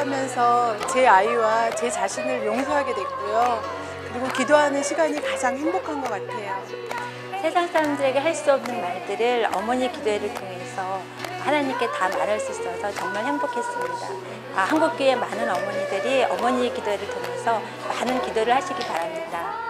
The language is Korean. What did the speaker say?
기도하면서 제 아이와 제 자신을 용서하게 됐고요. 그리고 기도하는 시간이 가장 행복한 것 같아요. 세상 사람들에게 할 수 없는 말들을 어머니 기도회를 통해서 하나님께 다 말할 수 있어서 정말 행복했습니다. 아, 한국교회 많은 어머니들이 어머니 기도회를 통해서 많은 기도를 하시기 바랍니다.